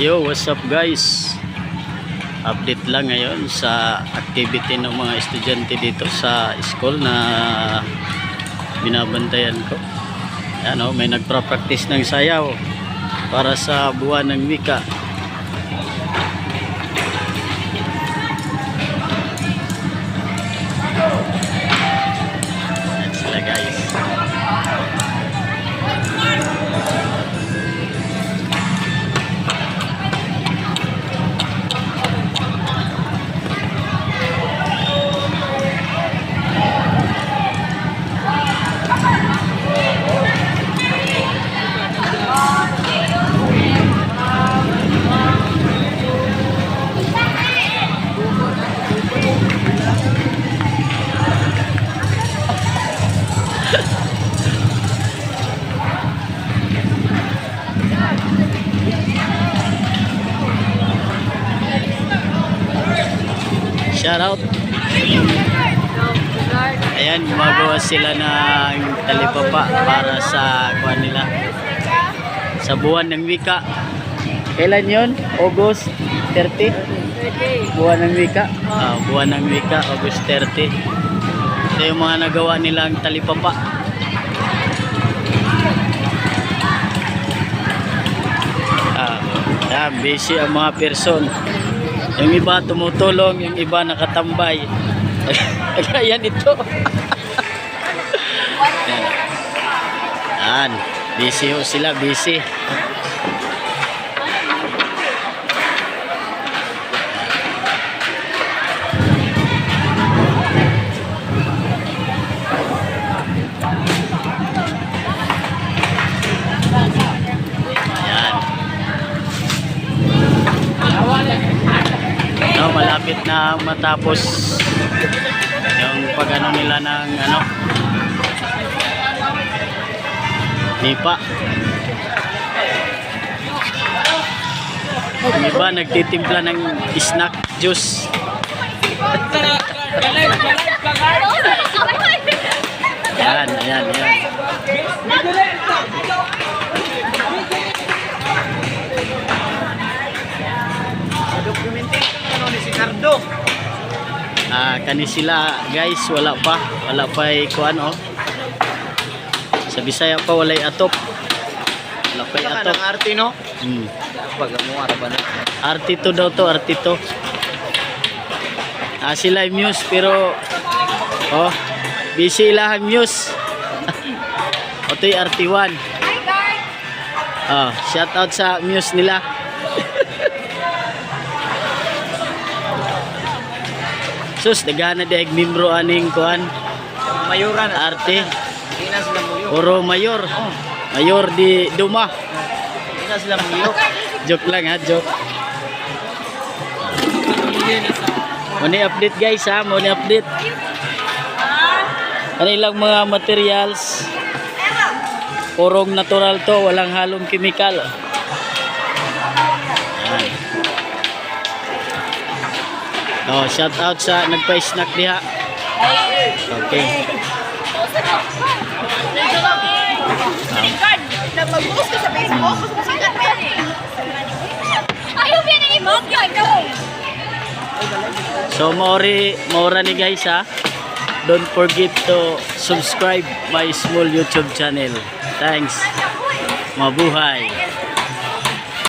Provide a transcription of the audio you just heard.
Yo, what's up guys? Update lang ngayon sa activity ng mga estudyante dito sa school na binabantayan ko. Yan o, may nagpra-practice ng sayaw para sa buwan ng wika. Shout out. Ayan, gumagawa sila ng talipapa para sa kuha nila. Sa buwan ng wika. Kailan yon? August 30? Buwan ng wika? Ah, buwan ng wika, August 30. Ito yung mga nagawa nilang talipapa. Ah, busy ang mga person. Yung iba tumutulong, yung iba nakatambay. Ayan ito. Yan. Busy sila, busy. Malapit na matapos yung pagano nila ng ano nipa. Yung nagtitimpla ng snack juice. Yan yan yan Documentation ano ni si Cardo. Ah, kani sila guys wala pa wala pa ay kuan oh sa Bisaya pa walay atop wala pa atop ng arte no. hmm. Pag mo ara ba na? Artito daw to, artito. Ah, sila muse pero oh, busy ilahan muse. o to yung RT1. Oh, shout out sa muse nila. Sus, nagana di ag membro aning kuan Mayura na. arte. Hindi na sila muyo. Puro mayor. Mayor di Duma. Hindi na sila muyo. Joke lang ha, joke. Muni update guys ha, muni update. Kanilang mga materials. Purong natural to, walang halong chemical. Yan. Oh, shout out sa nagpa-snack diha. Okay. So maori maura ni guys ha. Don't forget to subscribe my small YouTube channel. Thanks. Mabuhay.